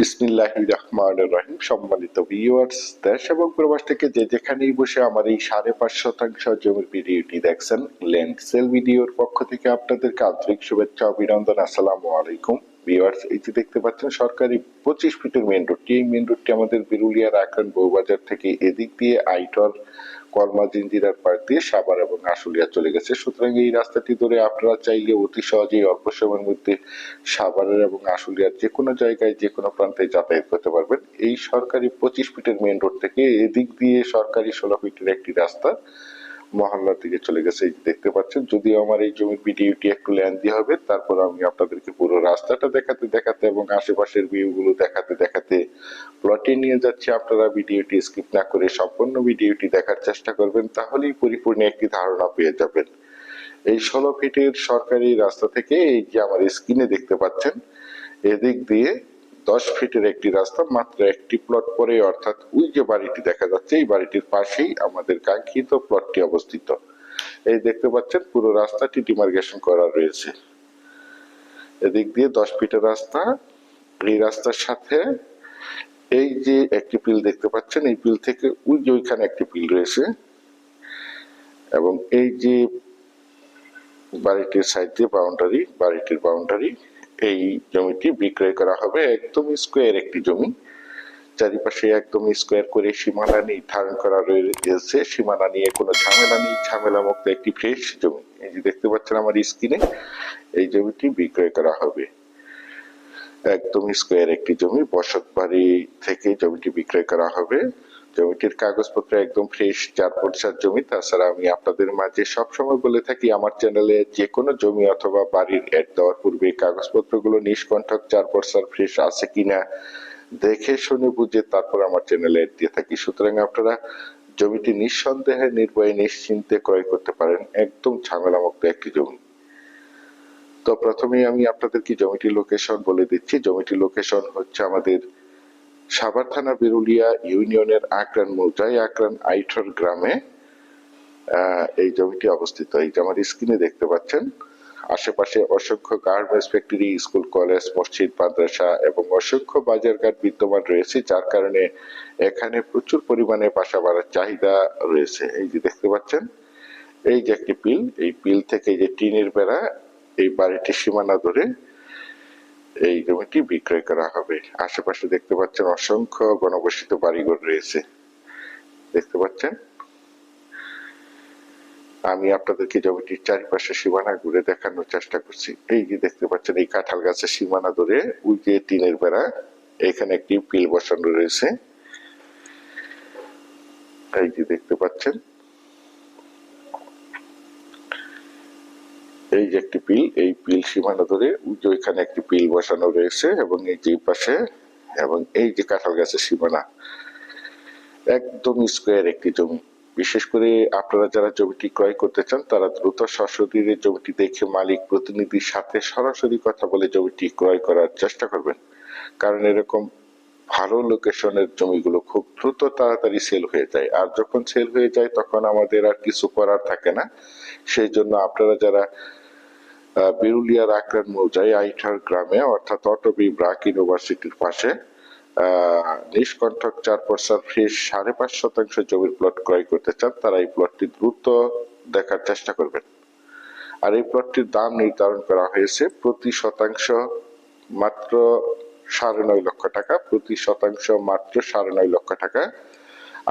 বিসমিল্লাহ রহমান রহিম। সম্মানিত ভিউয়ার্স দেশ এবং প্রবাস থেকে যে যেখানেই বসে আমার এই সাড়ে পাঁচ শতাংশ জমির ভিডিওটি দেখছেন ল্যান্ড সেল ভিডিওর পক্ষ থেকে আপনাদেরকে আন্তরিক শুভেচ্ছা, অভিনন্দন, আসসালামু আলাইকুম। ভিউয়ার্স এই যে দেখতে পাচ্ছেন, সরকারি পঁচিশ ফিটের মেন রোডটি এই মেন রোডটি আমাদের বিরুলিয়ার আক্রান বউবাজার থেকে এদিক দিয়ে আইটর, কলমা, জিঞ্জিরার পাড় দিয়ে সাভার এবং আশুলিয়া চলে গেছে। সুতরাং এই রাস্তাটি ধরে আপনারা চাইলে অতি সহজেই অল্প সময়ের মধ্যে সাভারের এবং আশুলিয়ার যে কোনো জায়গায়, যে কোনো প্রান্তে যাতায়াত করতে পারবেন। এই সরকারি পঁচিশ ফিটের মেন রোড থেকে এদিক দিয়ে সরকারি ষোলো ফিটের একটি রাস্তা মহল্লার দিকে চলে গেছে দেখতে পাচ্ছেন। যদিও আমার এই জমির ভিডিওটি একটু ল্যান্দি হবে, তারপর আমি আপনাদেরকে পুরো রাস্তাটা দেখাতে দেখাতে এবং আশেপাশের ভিউ গুলো দেখাতে দেখাতে প্লটে নিয়ে যাচ্ছি। আপনারা ভিডিওটি স্কিপ না করে সম্পূর্ণ ভিডিওটি দেখার চেষ্টা করবেন, তাহলেই পরিপূর্ণ একটি ধারণা পেয়ে যাবেন। এই ষোলো ফিটের সরকারি রাস্তা থেকে এই যে আমার স্ক্রিনে দেখতে পাচ্ছেন, এদিক দিয়ে দশ ফিটের একটি রাস্তা, মাত্র একটি প্লট পরে অর্থাৎ ওই যে বাড়িটি দেখা যাচ্ছে, এই বাড়িটির পাশেই আমাদের কাঙ্ক্ষিত প্লটটি অবস্থিত। এই দেখতে পাচ্ছেন, পুরো রাস্তাটি ডিমার্গেশন করা রয়েছে। এদিক দিয়ে দশ ফিটের রাস্তা, এই রাস্তার সাথে এই যে একটি পিল দেখতে পাচ্ছেন, এই পিল থেকে ওই যে ওইখানে একটি পিল রয়েছে এবং এই যে বাড়িটির সাইড দিয়ে বাউন্ডারি বাড়িটির বাউন্ডারি এই জমিটি বিক্রয় করা হবে একদম স্কোয়ার একটি জমি। চারিপাশে একদম স্কোয়ার করে সীমানা নির্ধারণ করা রয়েছে। সীমানা নিয়ে কোনো ঝামেলা নেই। ঝামেলা মুক্ত একটি ফ্রেশ জমি। এই যে দেখতে পাচ্ছেন আমার স্ক্রিনে এই জমিটি বিক্রয় করা হবে। একদম স্কোয়ার একটি জমি। বসত বাড়ি থেকে জমিটি বিক্রয় করা হবে। জমিটির কাগজপত্র একদম ফ্রেশ চার পরিচার জমি, তাছাড়া আমি আপনাদের মাঝে সবসময় বলে থাকি, আমার চ্যানেলে যে কোনো জমি অথবা বাড়ির অ্যাড দেওয়ার পূর্বে কাগজপত্রগুলো নিষ্কণ্ঠক চার পরিচার ফ্রেশ আছে কিনা দেখে শুনে বুঝে তারপর আমার চ্যানেলে অ্যাড দিয়ে থাকি। সুতরাং আপনারা জমিটি নিঃসন্দেহে নির্ভয়ে, নিশ্চিন্তে ক্রয় করতে পারেন, একদম ঝামেলামুক্ত একটি জমি। তো প্রথমেই আমি আপনাদেরকে জমিটির লোকেশন বলে দিচ্ছি। জমিটির লোকেশন হচ্ছে আমাদের সাভার থানা বিরুলিয়া ইউনিয়নের আকরান মৌজায় আকরান আইঠর গ্রামে এই জমিটি অবস্থিত। এই যে আমার স্ক্রিনে দেখতে পাচ্ছেন, আশেপাশে অসংখ্য গার্মেন্টস ফ্যাক্টরি স্কুল কলেজ মসজিদ, মাদ্রাসা এবং অসংখ্য বাজারঘাট বিদ্যমান রয়েছে, যার কারণে এখানে প্রচুর পরিমাণে বাসা বাড়ার চাহিদা রয়েছে। এই যে দেখতে পাচ্ছেন, এই যে একটি পিল, এই পিল থেকে যে টিনের বেড়া এই বাড়িটির সীমানা ধরে এই জমিটি বিক্রয় করা হবে। আশেপাশে দেখতে পাচ্ছেন অসংখ্য গণবসিত বাড়িঘর রয়েছে। দেখতে পাচ্ছেন? আমি আপনাদেরকে জমিটির চারিপাশে সীমানা ঘুরে দেখানোর চেষ্টা করছি। এই যে দেখতে পাচ্ছেন, এই কাঁঠাল গাছের সীমানা ধরে ওই যে টিনের বেড়া, এখানে একটি পিল বসানো রয়েছে। এই যে দেখতে পাচ্ছেন এই যে একটি পিল, এই পিল সীমানা ধরে ওই ওইখানে একটি পিল বসানো রয়েছে এবং এই যে পাশে এবং এই যে কাঁঠাল গাছের সীমানা, একদম স্কোয়ার একটি জমি। বিশেষ করে আপনারা যারা জমিটি ক্রয় করতে চান, তারা দ্রুত সশরীরে জমিটি দেখে মালিক প্রতিনিধির সাথে সরাসরি কথা বলে জমিটি ক্রয় করার চেষ্টা করবেন। কারণ এরকম ভালো লোকেশনের জমিগুলো খুব দ্রুত তাড়াতাড়ি সেল হয়ে যায়। আর যখন সেল হয়ে যায়, তখন আমাদের আর কিছু করার থাকে না। সেই জন্য আপনারা যারা বিরুলিয়ার আকরান মৌজায় আইঠার গ্রামে, অর্থাৎ অটবি ব্রাক ইউনিভার্সিটির পাশে নিষ্কণ্ঠক চার পয়সার ফ্রেশ সাড়ে পাঁচ শতাংশ জমির প্লট ক্রয় করতে চান, তারা এই প্লটটি দ্রুত দেখার চেষ্টা করবেন। আর এই প্লটটির দাম নির্ধারণ করা হয়েছে প্রতি শতাংশ মাত্র সাড়ে নয় লক্ষ টাকা, প্রতি শতাংশ মাত্র সাড়ে নয় লক্ষ টাকা।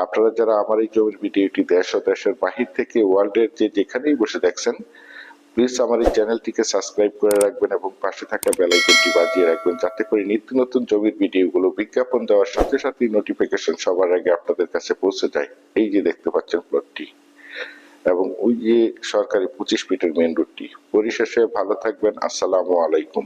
আপনারা যারা আমার এই জমির ভিডিওটি দেশ ও দেশের বাহির থেকে ওয়ার্ল্ডের যে যেখানেই বসে দেখছেন প্লিজ আমার এই চ্যানেলটিকে সাবস্ক্রাইব করে রাখবেন এবং পাশে থাকা আইকনটি বাজিয়ে রাখবেন যাতে করে নিত্য নতুন জমির ভিডিওগুলো বিজ্ঞাপন দেওয়ার সাথে সাথে নোটিফিকেশন সবার আগে আপনাদের কাছে পৌঁছে যায়। এই যে দেখতে পাচ্ছেন প্লটটি এবং ওই যে সরকারি পঁচিশ ফিটের মেন রোডটি পরিশেষে ভালো থাকবেন। আসসালামু আলাইকুম।